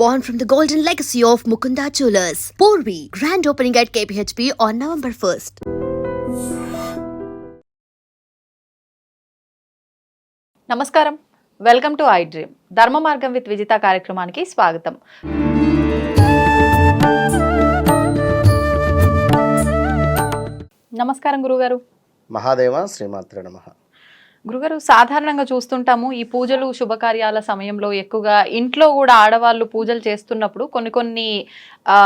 born from the golden legacy of Mukunda Jewelers. Porvi, grand opening at KPHP on November 1st. నమస్కారం welcome to I dream ధర్మ మార్గం with Vijitha కార్యక్రమానికి స్వాగతం నమస్కారం గురుగారు మహాదేవ శ్రీమాత్ర నమ గురుగారు సాధారణంగా చూస్తుంటాము ఈ పూజలు శుభకార్యాల సమయంలో ఎక్కువగా ఇంట్లో కూడా ఆడవాళ్ళు పూజలు చేస్తున్నప్పుడు కొన్ని కొన్ని ఆ,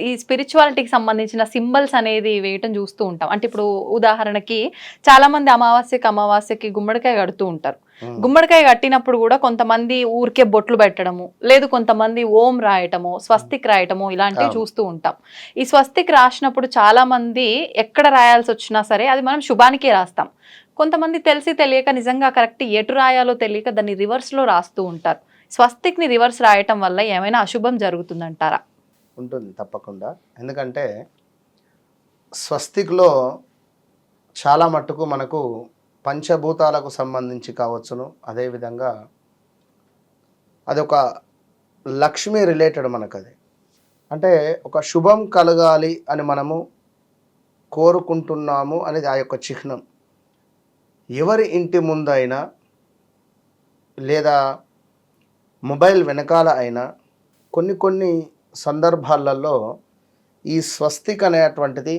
ఈ స్పిరిచువాలిటీకి సంబంధించిన సింబల్స్ అనేది వేయటం చూస్తూ ఉంటాం. అంటే ఇప్పుడు ఉదాహరణకి చాలా మంది అమావాస్యకి అమావాస్యకి గుమ్మడికాయ కడుతూ ఉంటారు. గుమ్మడికాయ కట్టినప్పుడు కూడా కొంతమంది ఊరికే బొట్లు పెట్టడము లేదు కొంతమంది ఓం రాయటము స్వస్తిక్ రాయటము ఇలాంటివి. చూస్తూ ఉంటాం. ఈ స్వస్తిక్ రాసినప్పుడు చాలా మంది ఎక్కడ రాయాల్సి వచ్చినా సరే అది మనం శుభానికే రాస్తాం. కొంతమంది తెలిసి తెలియక నిజంగా కరెక్ట్ ఎటు రాయాలో తెలియక దాన్ని రివర్స్లో రాస్తూ ఉంటారు. స్వస్తిక్ని రివర్స్ రాయటం వల్ల ఏమైనా అశుభం జరుగుతుందంటారా? ఉంటుంది తప్పకుండా. ఎందుకంటే స్వస్తిక్లో చాలా మట్టుకు మనకు పంచభూతాలకు సంబంధించి కావచ్చును. అదేవిధంగా అదొక లక్ష్మి రిలేటెడ్ మనకు అది అంటే ఒక శుభం కలగాలి అని మనము కోరుకుంటున్నాము అనేది ఆ యొక్క చిహ్నం. ఎవరి ఇంటి ముందు అయినా లేదా మొబైల్ వెనకాల అయినా కొన్ని కొన్ని సందర్భాలలో ఈ స్వస్తిక్ అనేటువంటిది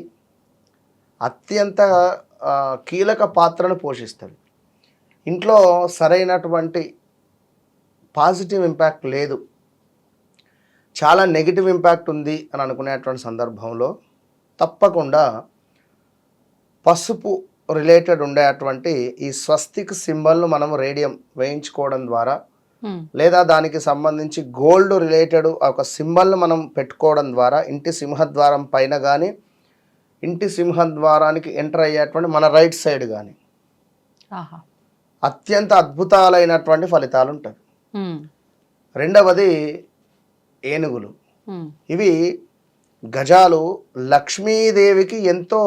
అత్యంత కీలక పాత్రను పోషిస్తుంది. ఇంట్లో సరైనటువంటి పాజిటివ్ ఇంపాక్ట్ లేదు. చాలా నెగిటివ్ ఇంపాక్ట్ ఉంది అని అనుకునేటువంటి సందర్భంలో తప్పకుండా పసుపు రిలేటెడ్ ఉండేటువంటి ఈ స్వస్తిక్ సింబల్ను మనము రేడియం వేయించుకోవడం ద్వారా హ్మ్. లేదా దానికి సంబంధించి గోల్డ్ రిలేటెడ్ ఒక సింబల్ను మనం పెట్టుకోవడం ద్వారా ఇంటి సింహద్వారం పైన కానీ ఇంటి సింహద్వారానికి ఎంటర్ అయ్యేటువంటి మన రైట్ సైడ్ కానీ అత్యంత అద్భుతాలైనటువంటి ఫలితాలు ఉంటాయి హ్మ్. రెండవది ఏనుగులు హ్మ్. ఇవి గజాలు లక్ష్మీదేవికి ఎంతో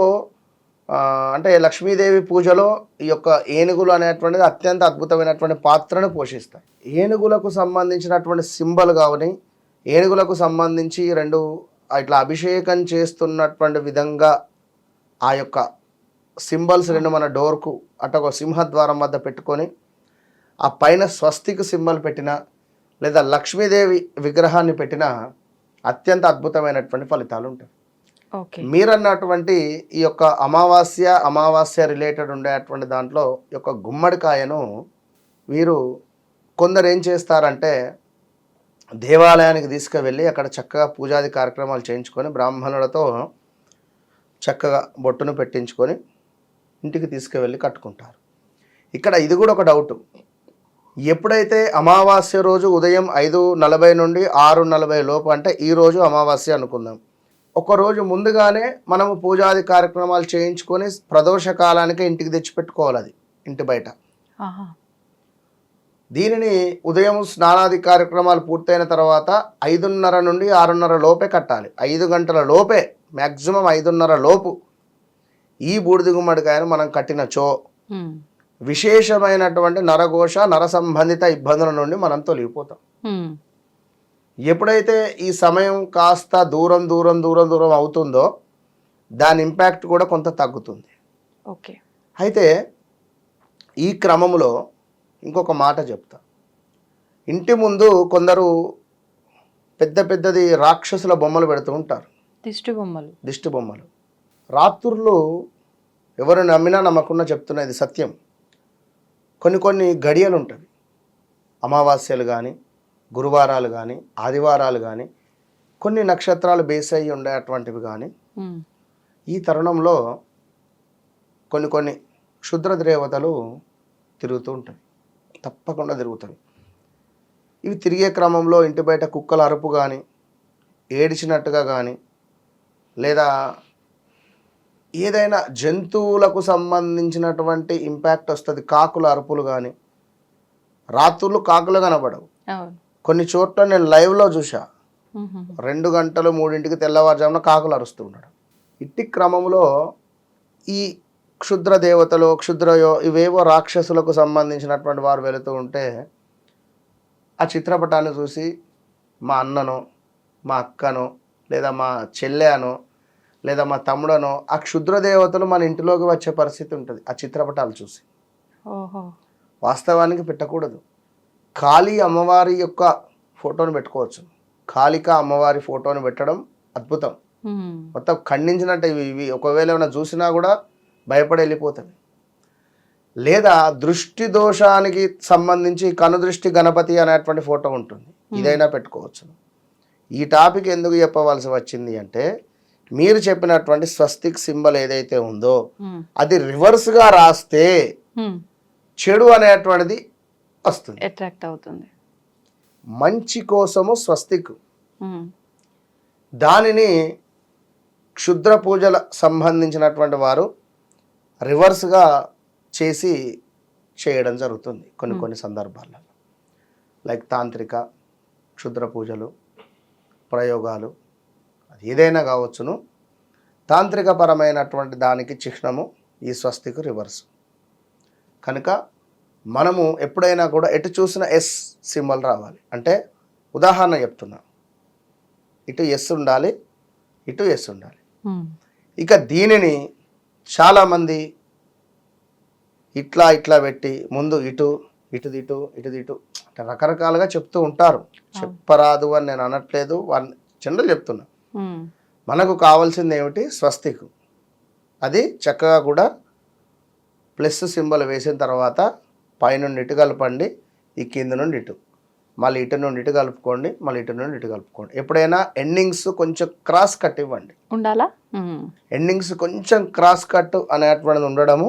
అంటే లక్ష్మీదేవి పూజలో ఈ యొక్క ఏనుగులు అనేటువంటిది అత్యంత అద్భుతమైనటువంటి పాత్రను పోషిస్తాయి. ఏనుగులకు సంబంధించినటువంటి సింబల్ కావని ఏనుగులకు సంబంధించి రెండు ఇట్లా అభిషేకం చేస్తున్నటువంటి విధంగా ఆ యొక్క సింబల్స్ రెండు మన డోర్కు అట ఒక సింహద్వారం వద్ద పెట్టుకొని ఆ పైన స్వస్తికి సింబల్ పెట్టిన లేదా లక్ష్మీదేవి విగ్రహాన్ని పెట్టిన అత్యంత అద్భుతమైనటువంటి ఫలితాలు ఉంటాయి. మీరన్నటువంటి ఈ యొక్క అమావాస్య అమావాస్య రిలేటెడ్ ఉండేటువంటి దాంట్లో ఈ యొక్క గుమ్మడికాయను వీరు కొందరు ఏం చేస్తారంటే దేవాలయానికి తీసుకువెళ్ళి అక్కడ చక్కగా పూజాది కార్యక్రమాలు చేయించుకొని బ్రాహ్మణులతో చక్కగా బొట్టును పెట్టించుకొని ఇంటికి తీసుకువెళ్ళి కట్టుకుంటారు. ఇక్కడ ఇది కూడా ఒక డౌట్ ఎప్పుడైతే అమావాస్య రోజు ఉదయం ఐదు నలభై నుండి ఆరు నలభై లోపు అంటే ఈరోజు అమావాస్య అనుకుందాం. ఒక రోజు ముందుగానే మనము పూజాది కార్యక్రమాలు చేయించుకొని ప్రదోష కాలానికి ఇంటికి తెచ్చిపెట్టుకోవాలి అది ఇంటి బయట దీనిని ఉదయం స్నానాది కార్యక్రమాలు పూర్తయిన తర్వాత ఐదున్నర నుండి ఆరున్నర లోపే కట్టాలి ఐదు గంటల లోపే మ్యాక్సిమం ఐదున్నర లోపు ఈ బూడిద గుమ్మడికాయను మనం కట్టినచో. విశేషమైనటువంటి నరఘోష నర సంబంధిత ఇబ్బందుల నుండి మనం తొలగిపోతాం. ఎప్పుడైతే ఈ సమయం కాస్త దూరం దూరం దూరం దూరం అవుతుందో దాని ఇంపాక్ట్ కూడా కొంత తగ్గుతుంది. ఓకే. అయితే ఈ క్రమంలో ఇంకొక మాట చెప్తా. ఇంటి ముందు కొందరు పెద్ద పెద్దది రాక్షసుల బొమ్మలు పెడుతూ ఉంటారు. దిష్టి బొమ్మలు. దిష్టి బొమ్మలు. రాత్రుళ్ళు ఎవరు నమ్మినా నమ్మకుండా చెప్తున్నది సత్యం. కొన్ని కొన్ని గడియలు ఉంటుంది అమావాస్యలు కానీ గురువారాలు కానీ ఆదివారాలు కానీ కొన్ని నక్షత్రాలు బేస్ అయ్యి ఉండేటువంటివి కానీ హ్మ్. ఈ తరుణంలో కొన్ని కొన్ని క్షుద్ర దేవతలు తిరుగుతూ ఉంటాయి. తప్పకుండా తిరుగుతాయి. ఇవి తిరిగే క్రమంలో ఇంటి బయట కుక్కల అరుపు కానీ ఏడిచినట్టుగా కానీ లేదా ఏదైనా జంతువులకు సంబంధించినటువంటి ఇంపాక్ట్ వస్తుంది కాకుల అరుపులు కానీ రాత్రులు కాకులు కనబడవు. కొన్ని చోట్ల నేను లైవ్లో చూసా. రెండు గంటలు మూడింటికి తెల్లవారుజామున కాకులు అరుస్తూ ఉండడం ఇట్టి క్రమంలో ఈ క్షుద్ర దేవతలు క్షుద్రయో ఇవేవో రాక్షసులకు సంబంధించినటువంటి వారు వెళుతూ ఉంటే ఆ చిత్రపటాన్ని చూసి మా అన్ననో మా అక్కనో లేదా మా చెల్లెనో లేదా మా తమ్ముడనో ఆ క్షుద్ర దేవతలు మన ఇంటిలోకి వచ్చే పరిస్థితి ఉంటుంది ఆ చిత్రపటాలు చూసి. వాస్తవానికి పెట్టకూడదు. కాళీ అమ్మవారి యొక్క ఫోటోని పెట్టుకోవచ్చు. కాళిక అమ్మవారి ఫోటోని పెట్టడం అద్భుతం. మొత్తం ఖండించినట్టు ఇవి ఇవి. ఒకవేళ ఏమైనా చూసినా కూడా భయపడి వెళ్ళిపోతుంది లేదా దృష్టి దోషానికి సంబంధించి కనుదృష్టి గణపతి అనేటువంటి ఫోటో ఉంటుంది. ఇదైనా పెట్టుకోవచ్చు. ఈ టాపిక్ ఎందుకు చెప్పవలసి వచ్చింది అంటే మీరు చెప్పినటువంటి స్వస్తిక్ సింబల్ ఏదైతే ఉందో. అది రివర్స్గా రాస్తే. చెడు అనేటువంటిది వస్తుంది. అట్రాక్ట్ అవుతుంది. మంచి కోసము స్వస్తిక్. ఉమ్. దానిని క్షుద్ర పూజల సంబంధించినటువంటి వారు రివర్స్గా చేసి చేయడం జరుగుతుంది కొన్ని కొన్ని సందర్భాలలో. లైక్ తాంత్రిక క్షుద్ర పూజలు ప్రయోగాలు అది ఏదైనా కావచ్చును. తాంత్రిక పరమైనటువంటి దానికి చిహ్నము ఈ స్వస్తికు రివర్స్. కనుక మనము ఎప్పుడైనా కూడా ఎటు చూసిన ఎస్ సింబల్ రావాలి. అంటే ఉదాహరణ చెప్తున్నా. ఇటు ఎస్ ఉండాలి ఇటు ఎస్ ఉండాలి. ఇక దీనిని చాలామంది ఇట్లా ఇట్లా పెట్టి ముందు ఇటు ఇటు ఇటు ఇటు ఇటు అంటే రకరకాలుగా చెప్తూ ఉంటారు. చెప్పరాదు అని నేను అనట్లేదు. వన్ జనరల్ చెప్తున్నా. మనకు కావాల్సింది ఏమిటి? స్వస్తిక్. అది చక్కగా కూడా ప్లస్ సింబల్ వేసిన తర్వాత పైనుండి ఇటు కలపండి ఈ కింద నుండి ఇటు. మళ్ళీ ఇటు నుండి ఇటు కలుపుకోండి మళ్ళీ ఇటు నుండి ఇటు కలుపుకోండి. ఎప్పుడైనా ఎండింగ్స్ కొంచెం క్రాస్ కట్ ఇవ్వండి. ఉండాలా. ఎండింగ్స్ కొంచెం క్రాస్ కట్ అనేటువంటిది ఉండడము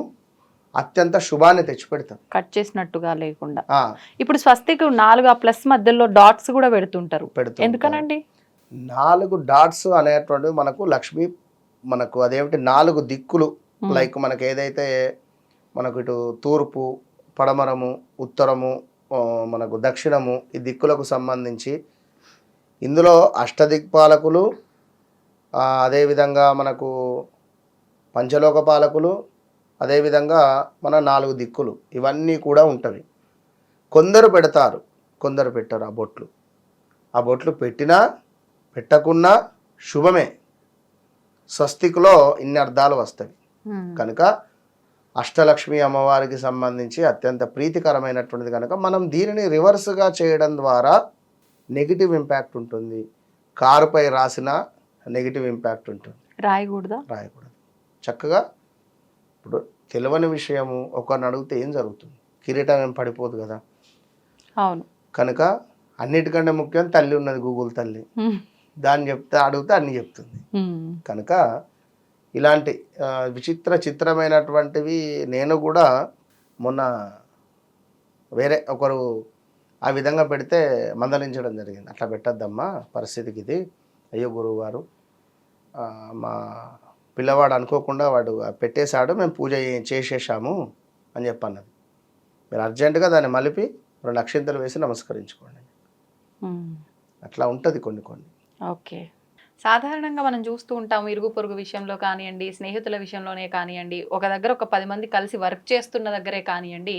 అత్యంత శుభాన్ని తెచ్చిపెడతాం కట్ చేసినట్టుగా లేకుండా. ఇప్పుడు స్వస్తికి నాలుగు ఆ ప్లస్ మధ్యలో డాట్స్ కూడా పెడుతుంటారు. పెడుతూ ఎందుకనండి? నాలుగు డాట్స్ అనేటువంటివి మనకు లక్ష్మి మనకు అదేమిటి నాలుగు దిక్కులు. లైక్ మనకు ఏదైతే మనకు ఇటు తూర్పు పడమరము ఉత్తరము మనకు దక్షిణము ఈ దిక్కులకు సంబంధించి ఇందులో అష్టదిక్పాలకులు అదేవిధంగా మనకు పంచలోక పాలకులు అదేవిధంగా మన నాలుగు దిక్కులు ఇవన్నీ కూడా ఉంటవి. కొందరు పెడతారు కొందరు పెట్టరు ఆ బొట్లు. ఆ బొట్లు పెట్టినా పెట్టకున్నా శుభమే. స్వస్తికులో ఇన్ని అర్థాలు వస్తాయి. కనుక అష్టలక్ష్మి అమ్మవారికి సంబంధించి అత్యంత ప్రీతికరమైనటువంటిది కనుక మనం దీనిని రివర్స్గా చేయడం ద్వారా నెగిటివ్ ఇంపాక్ట్ ఉంటుంది. కారుపై రాసిన నెగిటివ్ ఇంపాక్ట్ ఉంటుంది. రాయకూడదా? రాయకూడదు. చక్కగా ఇప్పుడు తెలియని విషయము ఒకరిని అడిగితే ఏం జరుగుతుంది? కిరీటం ఏం పడిపోదు కదా? అవును. కనుక అన్నిటికంటే ముఖ్యం తల్లి ఉన్నది గూగుల్ తల్లి. దాన్ని చెప్తే అడిగితే అన్ని చెప్తుంది. కనుక ఇలాంటి విచిత్ర చిత్రమైనటువంటివి నేను కూడా మొన్న వేరే ఒకరు ఆ విధంగా పెడితే మందలించడం జరిగింది. అట్లా పెట్టద్దమ్మా పరిస్థితికి ఇది. అయ్యో గురువు గారు మా పిల్లవాడు అనుకోకుండా వాడు పెట్టేశాడు మేము పూజ చేసేసాము అని చెప్పన్నది. మీరు అర్జెంటుగా దాన్ని మలిపి రెండు అక్షింతలు వేసి నమస్కరించుకోండి. అట్లా ఉంటుంది కొన్ని కొన్ని. ఓకే. సాధారణంగా మనం చూస్తూ ఉంటాం ఇరుగు పొరుగు విషయంలో కానివ్వండి స్నేహితుల విషయంలోనే కానివ్వండి ఒక దగ్గర ఒక పది మంది కలిసి వర్క్ చేస్తున్న దగ్గరే కానివ్వండి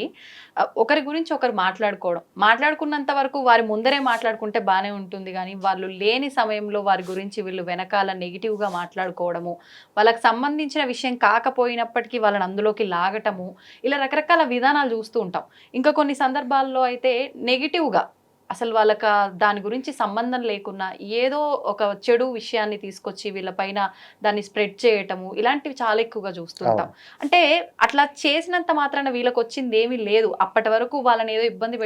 ఒకరి గురించి ఒకరు మాట్లాడుకోవడం. మాట్లాడుకున్నంత వరకు వారి ముందరే మాట్లాడుకుంటే బాగానే ఉంటుంది కానీ వాళ్ళు లేని సమయంలో వారి గురించి వీళ్ళు వెనకాల నెగిటివ్గా మాట్లాడుకోవడము వాళ్ళకి సంబంధించిన విషయం కాకపోయినప్పటికీ వాళ్ళని అందులోకి లాగటము ఇలా రకరకాల విధానాలు చూస్తూ ఉంటాం. ఇంకా కొన్ని సందర్భాల్లో అయితే నెగిటివ్గా అసలు వాళ్ళకి దాని గురించి సంబంధం లేకున్నా ఏదో ఒక చెడు విషయాన్ని తీసుకొచ్చి వీళ్ళపైన దాన్ని స్ప్రెడ్ చేయటము ఇలాంటివి చాలా ఎక్కువగా చూస్తుంటాం. అంటే అట్లా చేసినంత మాత్రాన వీళ్ళకి వచ్చింది ఏమీ లేదు. అప్పటి వరకు వాళ్ళని ఏదో ఇబ్బంది.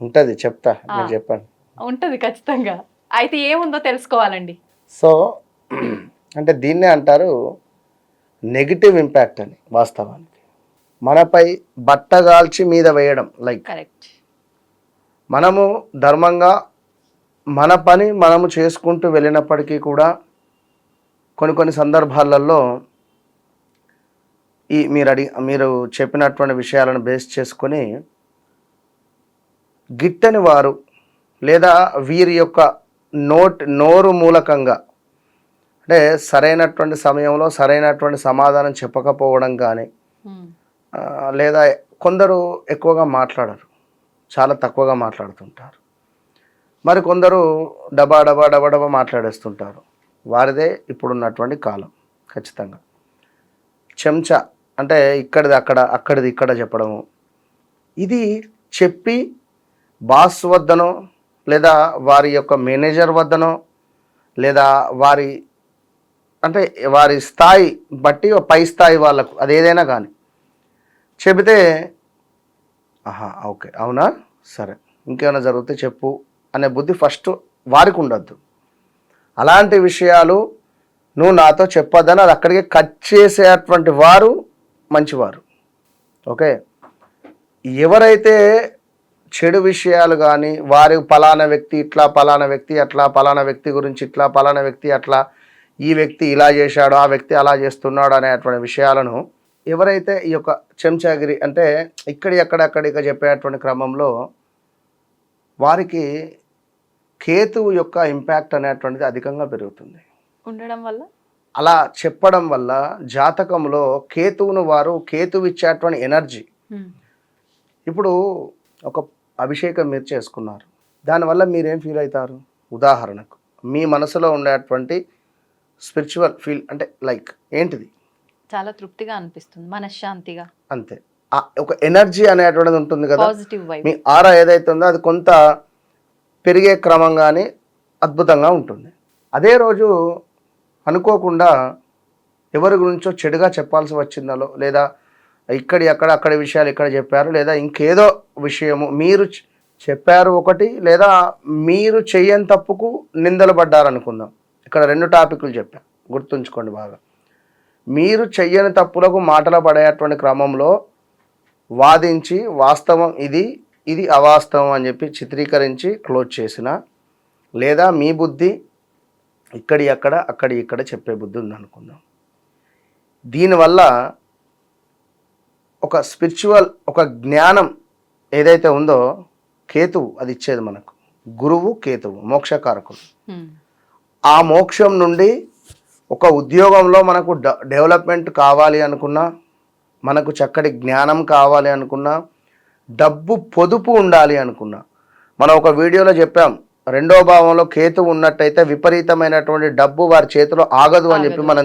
ఉంటుంది చెప్తా. చెప్పండి. ఉంటది ఖచ్చితంగా. అయితే ఏముందో తెలుసుకోవాలండి. సో అంటే దీన్నే అంటారు నెగిటివ్ ఇంపాక్ట్ అని వాస్తవానికి. మనపై బట్టగాల్చి మీద వేయడం లైక్ కరెక్ట్. మనము ధర్మంగా మన పని మనము చేసుకుంటూ వెళ్ళినప్పటికీ కూడా కొన్ని కొన్ని సందర్భాలలో ఈ మీరు అడి మీరు చెప్పినటువంటి విషయాలను బేస్ చేసుకొని గిట్టని వారు లేదా వీరి యొక్క నోట్ నోరు మూలకంగా అంటే సరైనటువంటి సమయంలో సరైనటువంటి సమాధానం చెప్పకపోవడం కానీ లేదా కొందరు ఎక్కువగా మాట్లాడరు. చాలా తక్కువగా మాట్లాడుతుంటారు. మరి కొందరు డబా డబా డబా డబా మాట్లాడేస్తుంటారు. వారిదే ఇప్పుడున్నటువంటి కాలం ఖచ్చితంగా. చెంచా అంటే ఇక్కడిది అక్కడ అక్కడిది ఇక్కడ చెప్పడము. ఇది చెప్పి బాస్ వద్దనో లేదా వారి యొక్క మేనేజర్ వద్దనో లేదా వారి అంటే వారి స్థాయి బట్టి పై స్థాయి వాళ్ళకు అది ఏదైనా కానీ. చెబితే ఆహా ఓకే. అవునా? సరే. ఇంకేమైనా జరిగితే చెప్పు అనే బుద్ధి ఫస్ట్ వారికి ఉండద్దు. అలాంటి విషయాలు నువ్వు నాతో చెప్పొద్దని అది అక్కడికి కట్ చేసేటువంటి వారు మంచివారు. ఓకే? ఎవరైతే చెడు విషయాలు కానీ వారి పలానా వ్యక్తి ఇట్లా పలానా వ్యక్తి అట్లా పలానా వ్యక్తి గురించి ఇట్లా పలానా వ్యక్తి అట్లా ఈ వ్యక్తి ఇలా చేశాడు ఆ వ్యక్తి అలా చేస్తున్నాడు అనేటువంటి విషయాలను ఎవరైతే ఈ యొక్క చెంచాగిరి అంటే ఇక్కడి అక్కడ అక్కడిక చెప్పేటువంటి క్రమంలో వారికి కేతువు యొక్క ఇంపాక్ట్ అనేటువంటిది అధికంగా పెరుగుతుంది. ఉండడం వల్ల? అలా చెప్పడం వల్ల జాతకంలో కేతువును వారు కేతువు ఇచ్చేటువంటి ఎనర్జీ. ఇప్పుడు ఒక అభిషేకం మీరు చేసుకున్నారు. దానివల్ల మీరేం ఫీల్ అవుతారు? ఉదాహరణకు మీ మనసులో ఉండేటువంటి స్పిరిచువల్ ఫీల్ అంటే లైక్ ఏంటిది? చాలా తృప్తిగా అనిపిస్తుంది మనశ్శాంతిగా. అంతే. ఒక ఎనర్జీ అనేటువంటిది ఉంటుంది కదా పాజిటివ్ వైబ్. మీ ఆరా ఏదైతే ఉందో అది కొంత పెరిగే క్రమంగానే అద్భుతంగా ఉంటుంది. అదే రోజు అనుకోకుండా ఎవరి గురించో చెడుగా చెప్పాల్సి వచ్చిందో లేదా ఇక్కడి అక్కడ అక్కడి విషయాలు ఇక్కడ చెప్పారు లేదా ఇంకేదో విషయము మీరు చెప్పారు ఒకటి లేదా మీరు చెయ్యని తప్పుకు నిందలు పడ్డారు అనుకుందాం ఇక్కడ రెండు టాపిక్లు చెప్పా గుర్తుంచుకోండి బాగా. మీరు చెయ్యని తప్పులకు మాటలు పడేటువంటి క్రమంలో వాదించి వాస్తవం ఇది ఇది అవాస్తవం అని చెప్పి చిత్రీకరించి క్లోజ్ చేసిన లేదా మీ బుద్ధి ఇక్కడి అక్కడ అక్కడి ఇక్కడ చెప్పే బుద్ధి ఉందనుకుందాం. దీనివల్ల ఒక స్పిరిచువల్ ఒక జ్ఞానం ఏదైతే ఉందో కేతువు అది ఇచ్చేది మనకు. గురువు కేతువు మోక్షకారకుడు. ఆ మోక్షం నుండి ఒక ఉద్యోగంలో మనకు డ- డెవలప్మెంట్ కావాలి అనుకున్నా మనకు చక్కటి జ్ఞానం కావాలి అనుకున్నా డబ్బు పొదుపు ఉండాలి అనుకున్నా. మనం ఒక వీడియోలో చెప్పాం రెండో భావంలో కేతు ఉన్నట్టయితే విపరీతమైనటువంటి డబ్బు వారి చేతిలో ఆగదు అని చెప్పి మనం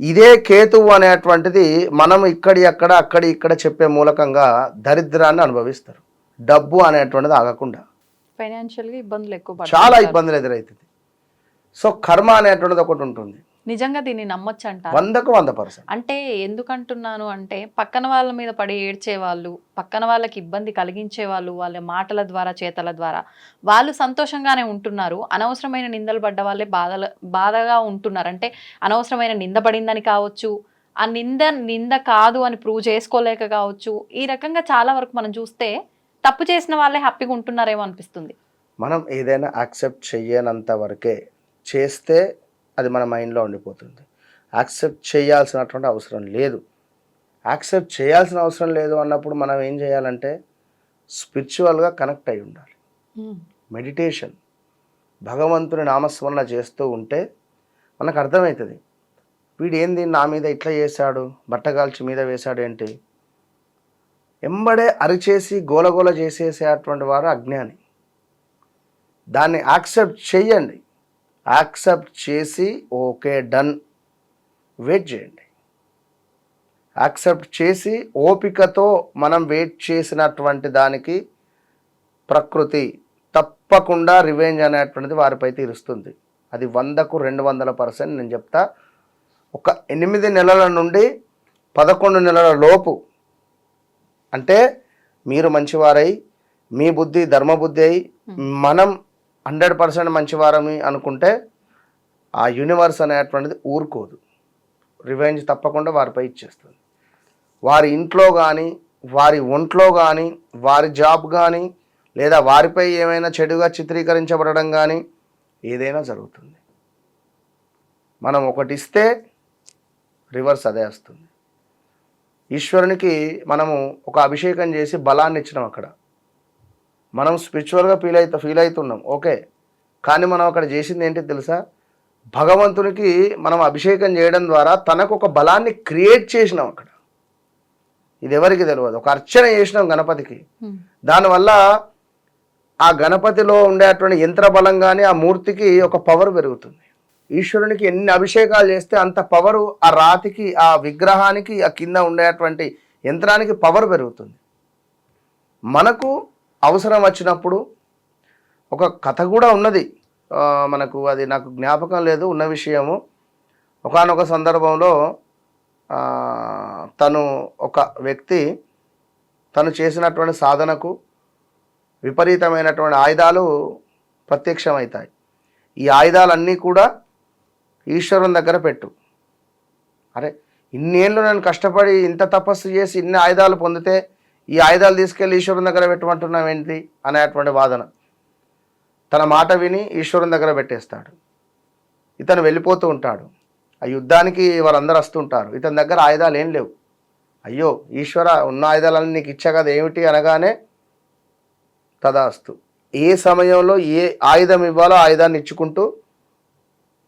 ఇదే కేతువు అనేటువంటిది మనం ఇక్కడి అక్కడ అక్కడి ఇక్కడ చెప్పే మూలకంగా దరిద్రాన్ని అనుభవిస్తారు. డబ్బు అనేటువంటిది ఆగకుండా. ఫైనాన్షియల్గా ఇబ్బందులు ఎక్కువ. చాలా ఇబ్బందులు ఎదురవుతుంది సో కర్మ అనేటువంటిది ఒకటి ఉంటుంది. నిజంగా దీన్ని నమ్మొచ్చు అంటారు వందకు వంద పర్సెంట్. అంటే ఎందుకంటున్నాను అంటే పక్కన వాళ్ళ మీద పడి ఏడ్చే వాళ్ళు పక్కన వాళ్ళకి ఇబ్బంది కలిగించే వాళ్ళు వాళ్ళ మాటల ద్వారా చేతల ద్వారా వాళ్ళు సంతోషంగానే ఉంటున్నారు. అనవసరమైన నిందలు పడ్డ వాళ్ళే బాధల బాధగా ఉంటున్నారు. అంటే అనవసరమైన నింద పడిందని కావచ్చు ఆ నింద నింద కాదు అని ప్రూవ్ చేసుకోలేక కావచ్చు ఈ రకంగా చాలా వరకు మనం చూస్తే తప్పు చేసిన వాళ్ళే హ్యాపీగా ఉంటున్నారేమో అనిపిస్తుంది. మనం ఏదైనా యాక్సెప్ట్ చెయ్యనంత వరకే చేస్తే అది మన మైండ్లో ఉండిపోతుంది. యాక్సెప్ట్ చేయాల్సినటువంటి అవసరం లేదు. యాక్సెప్ట్ చేయాల్సిన అవసరం లేదు అన్నప్పుడు మనం ఏం చేయాలంటే స్పిరిచువల్గా కనెక్ట్ అయి ఉండాలి. మెడిటేషన్. భగవంతుని నామస్మరణ చేస్తూ ఉంటే మనకు అర్థమవుతుంది వీడు ఏంది నా మీద ఇట్లా చేశాడు? బట్టగాల్చి మీద వేశాడు ఏంటి ఎంబడే అరిచేసి గోలగోల చేసేసేటువంటి వారు అజ్ఞాని. దాన్ని యాక్సెప్ట్ చేయండి యాక్సెప్ట్ చేసి ఓకే డన్. వెయిట్ చేయండి. యాక్సెప్ట్ చేసి ఓపికతో మనం వెయిట్ చేసినటువంటి దానికి ప్రకృతి తప్పకుండా రివెంజ్ అనేటువంటిది వారిపై తీరుస్తుంది. అది వందకు రెండు వందల పర్సెంట్ నేను చెప్తా. ఒక ఎనిమిది నెలల నుండి పదకొండు నెలల లోపు అంటే మీరు మంచివారై మీ బుద్ధి ధర్మబుద్ధి అయి మనం హండ్రెడ్ పర్సెంట్ మంచివారమి అనుకుంటే ఆ యూనివర్స్ అనేటువంటిది ఊరుకోదు. రివెంజ్ తప్పకుండా వారిపై ఇచ్చేస్తుంది. వారి ఇంట్లో కానీ వారి ఒంట్లో కానీ వారి జాబ్ కానీ లేదా వారిపై ఏమైనా చెడుగా చిత్రీకరించబడడం కానీ ఏదైనా జరుగుతుంది. మనం ఒకటి ఇస్తే రివర్స్ అదే వస్తుంది. ఈశ్వరునికి మనము ఒక అభిషేకం చేసి బలాన్ని ఇచ్చినాం అక్కడ. మనం స్పిరిచువల్గా ఫీల్ అవుతా ఫీల్ అవుతున్నాం ఓకే కానీ మనం అక్కడ చేసింది ఏంటి తెలుసా? భగవంతునికి మనం అభిషేకం చేయడం ద్వారా తనకు ఒక బలాన్ని క్రియేట్ చేసినాం అక్కడ. ఇది ఎవరికి తెలియదు. ఒక అర్చన చేసినాం గణపతికి. దానివల్ల ఆ గణపతిలో ఉండేటువంటి యంత్ర బలం కానీ ఆ మూర్తికి ఒక పవర్ పెరుగుతుంది. ఈశ్వరునికి ఎన్ని అభిషేకాలు చేస్తే అంత పవరు ఆ రాతికి ఆ విగ్రహానికి ఆ కింద ఉండేటువంటి యంత్రానికి పవర్ పెరుగుతుంది. మనకు అవసరం వచ్చినప్పుడు ఒక కథ కూడా ఉన్నది. మనకు అది నాకు జ్ఞాపకం లేదు ఉన్న విషయము. ఒకానొక సందర్భంలో తను ఒక వ్యక్తి తను చేసినటువంటి సాధనకు విపరీతమైనటువంటి ఆయుధాలు ప్రత్యక్షమవుతాయి. ఈ ఆయుధాలన్నీ కూడా ఈశ్వరుని దగ్గర పెట్టు. అరే ఇన్నేళ్ళు నేను కష్టపడి ఇంత తపస్సు చేసి ఇన్ని ఆయుధాలు పొందితే ఈ ఆయుధాలు తీసుకెళ్ళి ఈశ్వరుని దగ్గర పెట్టమంటున్నాం ఏంటి? అనేటువంటి వాదన. తన మాట విని ఈశ్వరుని దగ్గర పెట్టేస్తాడు. ఇతను వెళ్ళిపోతూ ఉంటాడు. ఆ యుద్ధానికి వారందరూ వస్తుంటారు. ఇతని దగ్గర ఆయుధాలు ఏం లేవు. అయ్యో ఈశ్వర ఉన్న ఆయుధాలన్నీ నీకు ఇచ్చా కదా ఏమిటి అనగానే తదాస్తు. ఏ సమయంలో ఏ ఆయుధం ఇవ్వాలో ఆయుధాన్ని ఇచ్చుకుంటూ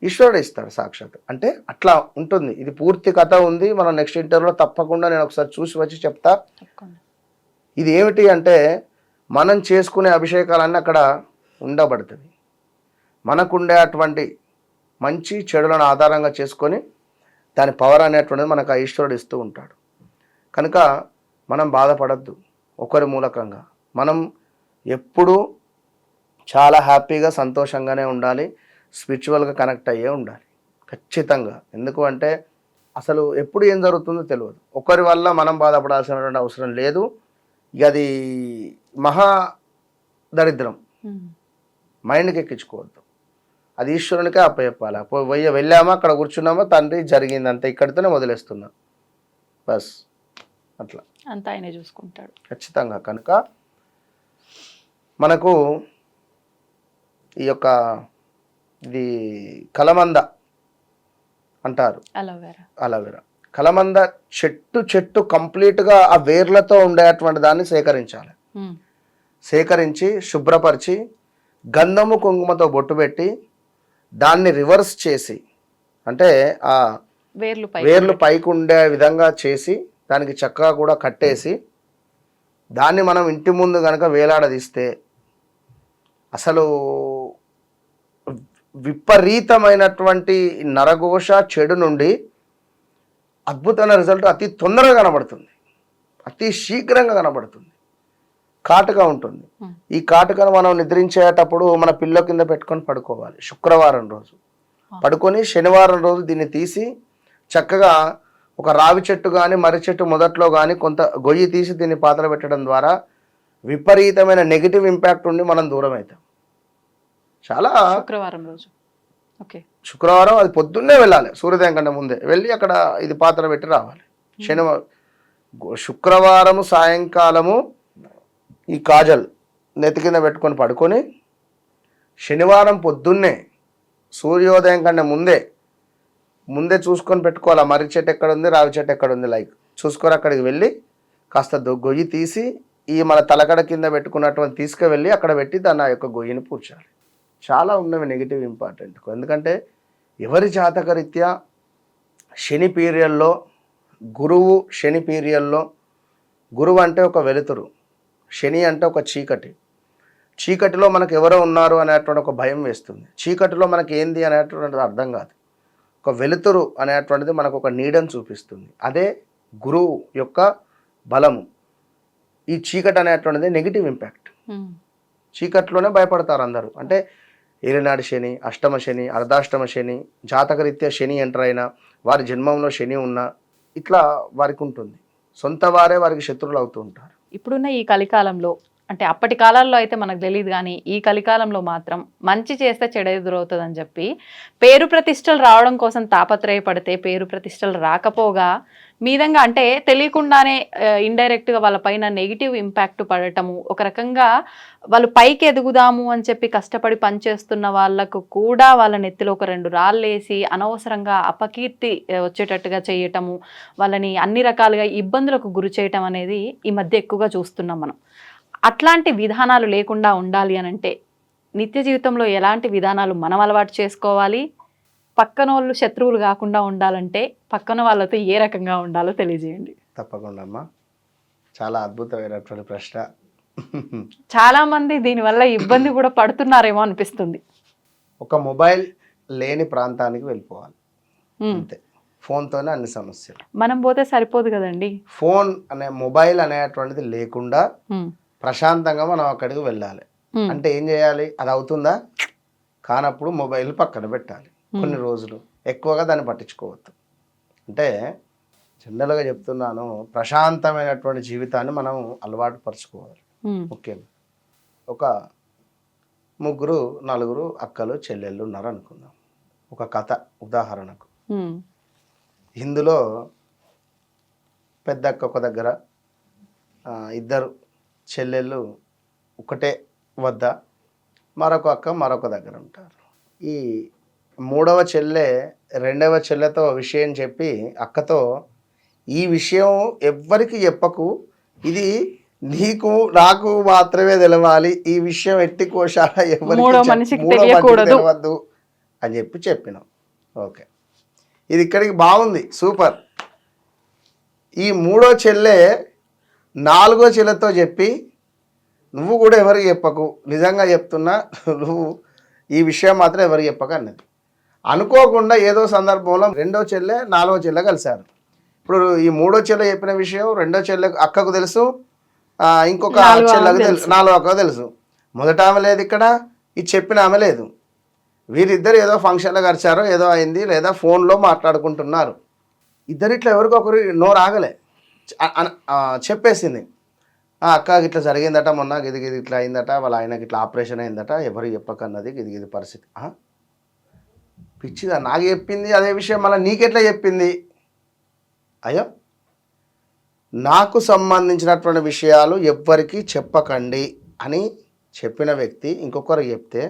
ఈశ్వరుడు ఇస్తాడు సాక్షాత్. అంటే అట్లా ఉంటుంది. ఇది పూర్తి కథ ఉంది. మనం నెక్స్ట్ ఇంటర్వ్యూలో తప్పకుండా నేను ఒకసారి చూసి వచ్చి చెప్తా. ఇది ఏమిటి అంటే మనం చేసుకునే అభిషేకాలన్నీ అక్కడ ఉండబడుతుంది. మనకుండే అటువంటి మంచి చెడులను ఆధారంగా చేసుకొని దాని పవర్ అనేటువంటిది మనకు ఆ ఈశ్వరుడు ఇస్తూ ఉంటాడు. కనుక మనం బాధపడద్దు ఒకరి మూలకంగా. మనం ఎప్పుడూ చాలా హ్యాపీగా సంతోషంగానే ఉండాలి స్పిరిచువల్గా కనెక్ట్ అయ్యే ఉండాలి. ఖచ్చితంగా. ఎందుకు అంటే అసలు ఎప్పుడు ఏం జరుగుతుందో తెలియదు. ఒకరి వల్ల మనం బాధపడాల్సినటువంటి అవసరం లేదు. ఇక అది మహా దరిద్రం. మైండ్కి ఎక్కించుకోవద్దు. అది ఈశ్వరునికే అప్పచెప్పాలి. అప్పు పోయి వెళ్ళామా అక్కడ కూర్చున్నామా తండ్రి జరిగింది అంతే ఇక్కడితోనే వదిలేస్తున్నా. బస్. అట్లా. అంతా ఆయనే చూసుకుంటాడు. ఖచ్చితంగా. కనుక మనకు ఈ యొక్క ఇది కలమంద అంటారు. Aloe vera. Aloe vera. కలమంద చెట్టు చెట్టు కంప్లీట్గా ఆ వేర్లతో ఉండేటువంటి దాన్ని సేకరించాలి. సేకరించి శుభ్రపరిచి గంధము కుంకుమతో బొట్టు పెట్టి దాన్ని రివర్స్ చేసి అంటే ఆ వేర్లు వేర్లు పైకి ఉండే విధంగా చేసి దానికి చక్కగా కూడా కట్టేసి దాన్ని మనం ఇంటి ముందు కనుక వేలాడదీస్తే అసలు విపరీతమైనటువంటి నరఘోష చెడు నుండి అద్భుతమైన రిజల్ట్ అతి తొందరగా కనబడుతుంది. అతి శీఘ్రంగా కనబడుతుంది. కాటుగా ఉంటుంది. ఈ కాటుకను మనం నిద్రించేటప్పుడు మన పిల్ల కింద పెట్టుకొని పడుకోవాలి. శుక్రవారం రోజు. పడుకొని శనివారం రోజు దీన్ని తీసి చక్కగా ఒక రావి చెట్టు కానీ మర్రి చెట్టు మొదట్లో కానీ కొంత గొయ్యి తీసి దీన్ని పాత్ర పెట్టడం ద్వారా విపరీతమైన నెగిటివ్ ఇంపాక్ట్ ఉండి మనం దూరం అవుతాం చాలా శుక్రవారం రోజు. శుక్రవారం అది పొద్దున్నే వెళ్ళాలి సూర్యోదయం కంటే ముందే. వెళ్ళి అక్కడ ఇది పాత్ర పెట్టి రావాలి. శనివారం శుక్రవారము సాయంకాలము ఈ కాజల్ నెత్తి కింద పెట్టుకొని పడుకొని శనివారం పొద్దున్నే సూర్యోదయం కంటే ముందే ముందే చూసుకొని పెట్టుకోవాలి. మర్రి చెట్టు ఎక్కడ ఉంది రావి చెట్టు ఎక్కడ ఉంది లైక్ చూసుకొని అక్కడికి వెళ్ళి కాస్త దొ- గొయ్యి తీసి ఈ మన తలకడ కింద పెట్టుకున్నటువంటి తీసుకువెళ్ళి అక్కడ పెట్టి దాన్ని ఆ యొక్క గొయ్యిని పూడ్చాలి. చాలా ఉన్నవి నెగిటివ్ ఇంపార్టెంట్ ఎందుకంటే ఎవరి జాతకరీత్యా శని పీరియడ్లో గురువు శని పీరియడ్లో గురువు అంటే ఒక వెలుతురు శని అంటే ఒక చీకటి. చీకటిలో మనకు ఎవరో ఉన్నారు అనేటువంటి ఒక భయం వేస్తుంది. చీకటిలో మనకి ఏంది అనేటువంటిది అర్థం కాదు. ఒక వెలుతురు అనేటువంటిది మనకు ఒక నీడను చూపిస్తుంది. అదే గురువు యొక్క బలము. ఈ చీకటి అనేటువంటిది నెగిటివ్ ఇంపాక్ట్ ఉమ్. చీకట్లోనే భయపడతారు అందరూ. అంటే ఏలినాడు శని అష్టమ శని అర్ధాష్టమ శని జాతకరీత్యా శని ఎంటర్ అయినా వారి జన్మంలో శని ఉన్నా ఇట్లా వారికి ఉంటుంది. సొంత వారే వారికి శత్రువులు అవుతూ ఉంటారు. ఇప్పుడున్న ఈ కలికాలంలో అంటే అప్పటి కాలాల్లో అయితే మనకు తెలియదు కానీ ఈ కలికాలంలో మాత్రం మంచి చేస్తే చెడ ఎదురవుతుందని చెప్పి పేరు ప్రతిష్టలు రావడం కోసం తాపత్రయపడితే పేరు ప్రతిష్టలు రాకపోగా మీదంగా అంటే తెలియకుండానే ఇండైరెక్ట్గా వాళ్ళ పైన నెగిటివ్ ఇంపాక్ట్ పడటము ఒక రకంగా వాళ్ళు పైకి ఎదుగుదాము అని చెప్పి కష్టపడి పనిచేస్తున్న వాళ్ళకు కూడా వాళ్ళ నెత్తిలో ఒక రెండు రాళ్ళేసి అనవసరంగా అపకీర్తి వచ్చేటట్టుగా చేయటము వాళ్ళని అన్ని రకాలుగా ఇబ్బందులకు గురి చేయటం అనేది ఈ మధ్య ఎక్కువగా చూస్తున్నాం మనం. అట్లాంటి విధానాలు లేకుండా ఉండాలి అని అంటే నిత్య జీవితంలో ఎలాంటి విధానాలు మనం అలవాటు చేసుకోవాలి? పక్కన వాళ్ళు శత్రువులు కాకుండా ఉండాలంటే పక్కన వాళ్ళతో ఏ రకంగా ఉండాలో తెలియజేయండి. తప్పకుండా అమ్మా. చాలా అద్భుతమైనటువంటి ప్రశ్న. చాలా మంది దీనివల్ల ఇబ్బంది కూడా పడుతున్నారేమో అనిపిస్తుంది. ఒక మొబైల్ లేని ప్రాంతానికి వెళ్ళిపోవాలి. అంతే. ఫోన్తోనే అన్ని సమస్యలు. మనం పోతే సరిపోదు కదండి. ఫోన్ అనే మొబైల్ అనేటువంటిది లేకుండా. ప్రశాంతంగా మనం అక్కడికి వెళ్ళాలి. అంటే ఏం చేయాలి? అది అవుతుందా? కానప్పుడు మొబైల్ పక్కన పెట్టాలి. కొన్ని రోజులు. ఎక్కువగా దాన్ని పట్టించుకోవద్దు. అంటే జనరల్గా చెప్తున్నాను ప్రశాంతమైనటువంటి జీవితాన్ని మనం అలవాటు పరుచుకోవాలి. ముఖ్యంగా ఒక ముగ్గురు నలుగురు అక్కలు చెల్లెళ్ళు ఉన్నారు అనుకుందాం ఒక కథ ఉదాహరణకు. ఇందులో పెద్ద అక్క ఒక దగ్గర ఇద్దరు చెల్లెళ్ళు ఒకటే వద్ద మరొక అక్క మరొక దగ్గర ఉంటారు. ఈ మూడవ చెల్లె రెండవ చెల్లెతో విషయం చెప్పి అక్కతో ఈ విషయం ఎవ్వరికి చెప్పకు ఇది నీకు నాకు మాత్రమే తెలవాలి ఈ విషయం ఎట్టి కోశాల ఎవరికి మూడో చెప్- మనిషికి మూడో మనిషికి తెలియకూడదు. తెలవద్దు అని చెప్పి చెప్పినాం. ఓకే. ఇది ఇక్కడికి బాగుంది. సూపర్. ఈ మూడో చెల్లె నాలుగో చెల్లెతో చెప్పి నువ్వు కూడా ఎవరికి చెప్పకు. నిజంగా చెప్తున్నా నువ్వు ఈ విషయం మాత్రం ఎవరికి చెప్పక అన్నది. అనుకోకుండా ఏదో సందర్భంలో రెండో చెల్లె నాలుగో చెల్లె కలిశారు. ఇప్పుడు ఈ మూడో చెల్లె చెప్పిన విషయం రెండో చెల్లె అక్కకు తెలుసు ఇంకొక చెల్లెకు తెలుసు. నాలుగో అక్కకు తెలుసు. మొదట ఆమె లేదు ఇక్కడ ఇది చెప్పిన ఆమె లేదు. వీరిద్దరు ఏదో ఫంక్షన్లో గడిచారో ఏదో అయింది లేదా ఫోన్లో మాట్లాడుకుంటున్నారు. ఇద్దరు ఇట్లా ఎవరికొకరు నోరు ఆగలే. చెప్పేసింది. అక్క ఇట్లా జరిగిందట మొన్న గిది గిది ఇట్లా అయిందట వాళ్ళ ఆయనకి ఇట్లా ఆపరేషన్ అయిందట ఎవరు చెప్పకన్నది గిది గిది పరిస్థితి. పిచ్చిదా నాకు చెప్పింది అదే విషయం మళ్ళీ నీకెట్లా చెప్పింది? అయ్యో! నాకు సంబంధించినటువంటి విషయాలు ఎవ్వరికి చెప్పకండి అని చెప్పిన వ్యక్తి ఇంకొకరు చెప్తే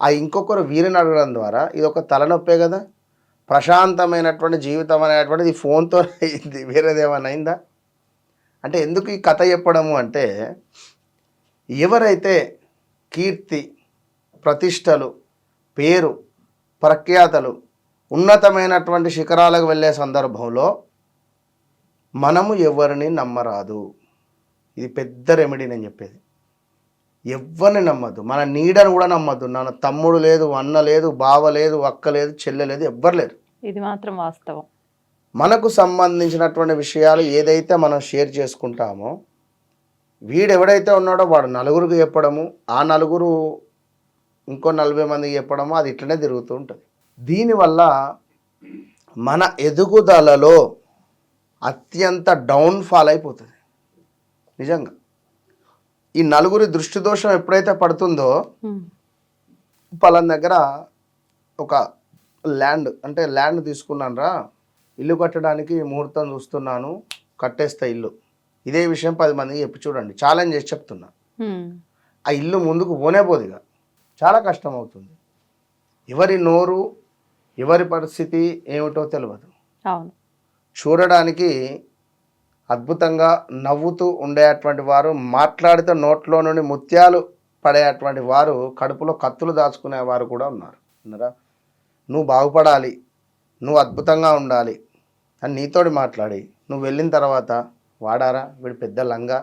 ఆ ఇంకొకరు వీరిని అడగడం ద్వారా ఇది ఒక తలనొప్పే కదా? ప్రశాంతమైనటువంటి జీవితం అనేటువంటిది ఫోన్తో అయింది. వేరేదేమైనా అయిందా? అంటే ఎందుకు ఈ కథ చెప్పడము అంటే ఎవరైతే కీర్తి ప్రతిష్టలు పేరు ప్రఖ్యాతలు ఉన్నతమైనటువంటి శిఖరాలకు వెళ్ళే సందర్భంలో మనము ఎవరిని నమ్మరాదు. ఇది పెద్ద రెమెడీ నేను చెప్పేది. ఎవరిని నమ్మద్దు. మన నీడను కూడా నమ్మద్దు. మన తమ్ముడు లేదు అన్న లేదు బావ లేదు అక్క లేదు చెల్లె లేదు ఎవ్వరు లేరు. ఇది మాత్రం వాస్తవం. మనకు సంబంధించినటువంటి విషయాలు ఏదైతే మనం షేర్ చేసుకుంటామో వీడు ఎవడైతే ఉన్నాడో వాడు నలుగురికి చెప్పడము ఆ నలుగురు ఇంకో నలభై మందికి చెప్పడము అది ఇట్లనే తిరుగుతూ ఉంటుంది. దీనివల్ల మన ఎదుగుదలలో అత్యంత డౌన్ఫాల్ అయిపోతుంది. నిజంగా. ఈ నలుగురి దృష్టి దోషం ఎప్పుడైతే పడుతుందో. పలానా దగ్గర ఒక ల్యాండ్ అంటే ల్యాండ్ తీసుకున్నాను రా ఇల్లు కట్టడానికి ముహూర్తం చూస్తున్నాను కట్టేస్తా ఇల్లు. ఇదే విషయం పది మందికి చెప్పి చూడండి. ఛాలెంజ్ చేసి చెప్తున్నా. ఆ ఇల్లు ముందుకు పోనే పోదు ఇక. చాలా కష్టం అవుతుంది. ఎవరి నోరు ఎవరి పరిస్థితి ఏమిటో తెలియదు చూడడానికి అద్భుతంగా నవ్వుతూ ఉండేటువంటి వారు మాట్లాడితే నోట్లో నుండి ముత్యాలు పడేటువంటి వారు కడుపులో కత్తులు దాచుకునే వారు కూడా ఉన్నారు. ఉన్నారా నువ్వు బాగుపడాలి. నువ్వు అద్భుతంగా ఉండాలి. అని నీతోటి మాట్లాడి. నువ్వు వెళ్ళిన తర్వాత వాడారా? వీడు పెద్ద లంగా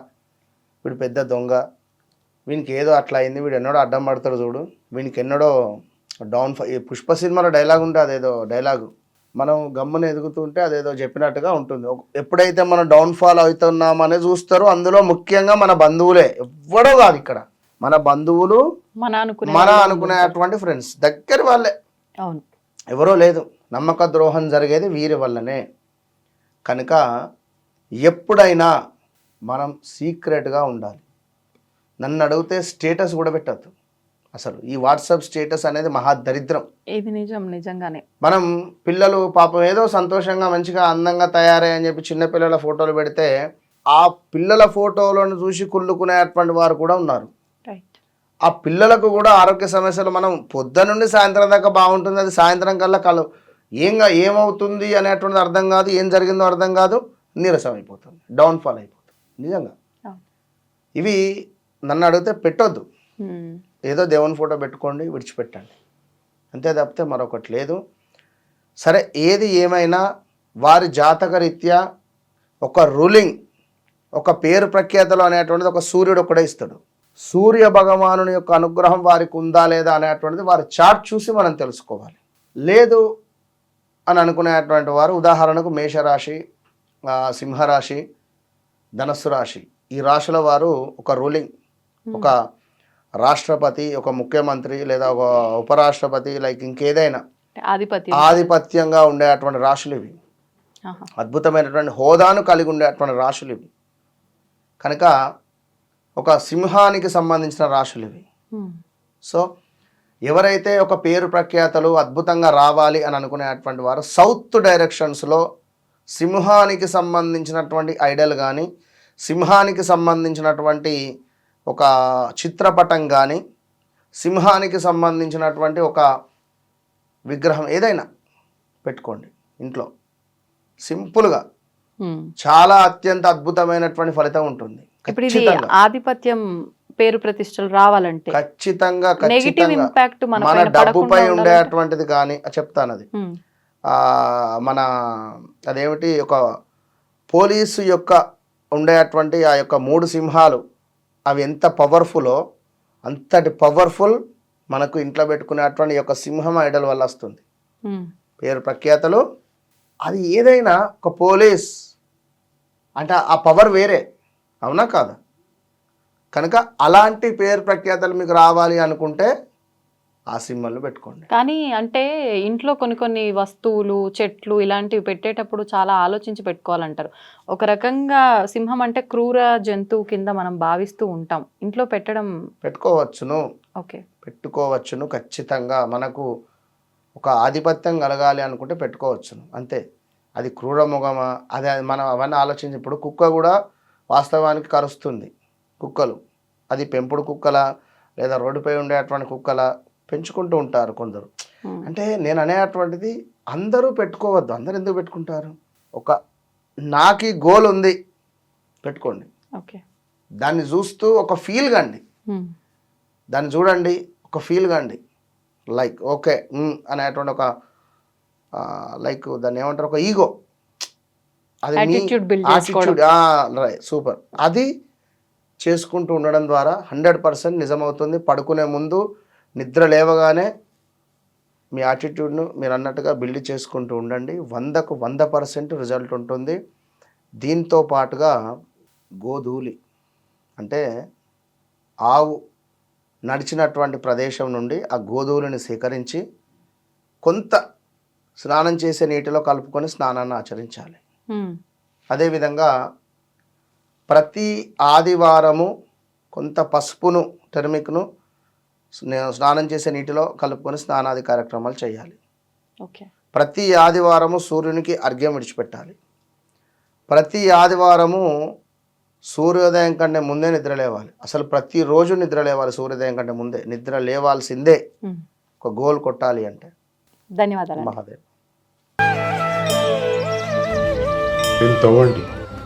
వీడు పెద్ద దొంగ. వీనికి ఏదో అట్లా అయింది. వీడు ఎన్నడో అడ్డం పడతాడు చూడు. వీనికి ఎన్నడో డౌన్ పుష్ప సినిమాలో డైలాగ్ ఉంటే అదేదో డైలాగు మనం గమ్మున ఎదుగుతుంటే అదేదో చెప్పినట్టుగా ఉంటుంది. ఎప్పుడైతే మనం డౌన్ఫాల్ అవుతున్నామని చూస్తారో అందులో ముఖ్యంగా మన బంధువులే. ఎవ్వడో కాదు ఇక్కడ. మన బంధువులు మన అనుకునేటువంటి ఫ్రెండ్స్ దగ్గర వాళ్ళే. అవును. ఎవరో లేదు. నమ్మక ద్రోహం జరిగేది వీరి వల్లనే. కనుక ఎప్పుడైనా మనం సీక్రెట్గా ఉండాలి. నన్ను అడిగితే స్టేటస్ కూడా పెట్టద్దు. అసలు ఈ వాట్సాప్ స్టేటస్ అనేది మహా దరిద్రం ఇది నిజం నిజంగానే. మనం పిల్లలు పాపం ఏదో సంతోషంగా మంచిగా అందంగా తయారై అని చెప్పి చిన్న పిల్లల ఫోటోలు పెడితే ఆ పిల్లల ఫోటోలను చూసి కుళ్ళుకునేటువంటి వారు కూడా ఉన్నారు. ఆ పిల్లలకు కూడా ఆరోగ్య సమస్యలు మనం పొద్దు నుండి సాయంత్రం దాకా బాగుంటుంది. అది సాయంత్రం కల్లా కలు ఏంగా ఏమవుతుంది అనేటువంటిది అర్థం కాదు ఏం జరిగిందో అర్థం కాదు నీరసం అయిపోతుంది డౌన్ఫాల్ అయిపోతుంది. నిజంగా. ఇవి నన్ను అడిగితే పెట్టొద్దు. ఏదో దేవుని ఫోటో పెట్టుకోండి విడిచిపెట్టండి. అంతే తప్పితే మరొకటి లేదు. సరే ఏది ఏమైనా వారి జాతక రీత్యా ఒక రూలింగ్ ఒక పేరు ప్రఖ్యాతలు అనేటువంటిది ఒక సూర్యుడు ఒకడే ఇస్తాడు. సూర్య భగవానుని యొక్క అనుగ్రహం వారికి ఉందా లేదా అనేటువంటిది వారి చార్ట్ చూసి మనం తెలుసుకోవాలి. లేదు అని అనుకునేటువంటి వారు ఉదాహరణకు మేషరాశి సింహరాశి ధనస్సు రాశి. ఈ రాశుల వారు ఒక రూలింగ్ ఒక రాష్ట్రపతి ఒక ముఖ్యమంత్రి లేదా ఒక ఉపరాష్ట్రపతి లైక్ ఇంకేదైనా ఆధిపత్యం. ఆధిపత్యంగా ఉండేటువంటి రాశులు ఇవి. అద్భుతమైనటువంటి హోదాను కలిగి ఉండేటువంటి రాశులు ఇవి. కనుక ఒక సింహానికి సంబంధించిన రాశులు ఇవి. సో ఎవరైతే ఒక పేరు ప్రఖ్యాతలు అద్భుతంగా రావాలి అని అనుకునేటువంటి వారు సౌత్ డైరెక్షన్స్లో సింహానికి సంబంధించినటువంటి ఐడల్ కానీ సింహానికి సంబంధించినటువంటి ఒక చిత్రపటం కానీ సింహానికి సంబంధించినటువంటి ఒక విగ్రహం ఏదైనా పెట్టుకోండి ఇంట్లో. సింపుల్గా. చాలా అత్యంత అద్భుతమైనటువంటి ఫలితం ఉంటుంది. ఆధిపత్యం పేరు ప్రతిష్టలు రావాలంటే ఖచ్చితంగా నెగిటివ్ ఇంపాక్ట్ మన డబ్బుపై ఉండేటువంటిది కానీ చెప్తాను అది. మన అదేమిటి ఒక పోలీసు యొక్క ఉండేటువంటి ఆ యొక్క మూడు సింహాలు అవి ఎంత పవర్ఫుల్లో అంతటి పవర్ఫుల్ మనకు ఇంట్లో పెట్టుకునేటువంటి యొక్క సింహం ఐడల్ వల్ల వస్తుంది. పేరు ప్రఖ్యాతలు అది ఏదైనా ఒక పోలీస్ అంటే ఆ పవర్ వేరే అవునా కాదా? కనుక అలాంటి పేరు ప్రఖ్యాతలు మీకు రావాలి అనుకుంటే ఆ సింబల్ని పెట్టుకోండి. కానీ అంటే ఇంట్లో కొన్ని కొన్ని వస్తువులు చెట్లు ఇలాంటివి పెట్టేటప్పుడు చాలా ఆలోచించి పెట్టుకోవాలంటారు. ఒక రకంగా సింహం అంటే క్రూర జంతువు కింద మనం భావిస్తూ ఉంటాం. ఇంట్లో పెట్టడం పెట్టుకోవచ్చును. ఓకే. పెట్టుకోవచ్చును ఖచ్చితంగా. మనకు ఒక ఆధిపత్యం కలగాలి అనుకుంటే పెట్టుకోవచ్చును. అంతే. అది క్రూర ముఖమా? అదే మనం అవన్నీ ఆలోచించి ఇప్పుడు కుక్క కూడా వాస్తవానికి కరుస్తుంది. కుక్కలు. అది పెంపుడు కుక్కల లేదా రోడ్డుపై ఉండేటువంటి కుక్కల పెంచుకుంటూ ఉంటారు కొందరు. అంటే నేను అనేటువంటిది అందరూ పెట్టుకోవద్దు. అందరు ఎందుకు పెట్టుకుంటారు? ఒక నాకు గోల్ ఉంది. పెట్టుకోండి. ఓకే. దాన్ని చూస్తూ ఒక ఫీల్ కండి. దాన్ని చూడండి. ఒక ఫీల్ కండి. లైక్ ఓకే అనేటువంటి ఒక లైక్ దాన్ని ఏమంటారు? ఒక ఈగో. అది సూపర్. అది చేసుకుంటూ ఉండడం ద్వారా హండ్రెడ్ పర్సెంట్ నిజమవుతుంది. పడుకునే ముందు నిద్ర లేవగానే మీ యాటిట్యూడ్ను మీరు అన్నట్టుగా బిల్డ్ చేసుకుంటూ ఉండండి. వందకు వంద పర్సెంట్ రిజల్ట్ ఉంటుంది. దీంతో పాటుగా గోధూళి అంటే ఆవు నడిచినటువంటి ప్రదేశం నుండి ఆ గోధువులను సేకరించి కొంత స్నానం చేసే నీటిలో కలుపుకొని స్నానాన్ని ఆచరించాలి. అదేవిధంగా ప్రతి ఆదివారము కొంత పసుపును టెర్మిక్ను స్నా- స్నానం చేసే నీటిలో కలుపుకొని స్నానాది కార్యక్రమాలు చేయాలి. ఓకే. ప్రతి ఆదివారము సూర్యునికి అర్ఘ్యం విడిచిపెట్టాలి. ప్రతి ఆదివారము సూర్యోదయం కంటే ముందే నిద్ర లేవాలి. అసలు ప్రతిరోజు నిద్ర లేవాలి సూర్యోదయం కంటే ముందే. నిద్ర లేవాల్సిందే. ఒక గోల్ కొట్టాలి అంటే. ధన్యవాదాలు మహాదేవ్. తవ్వండి.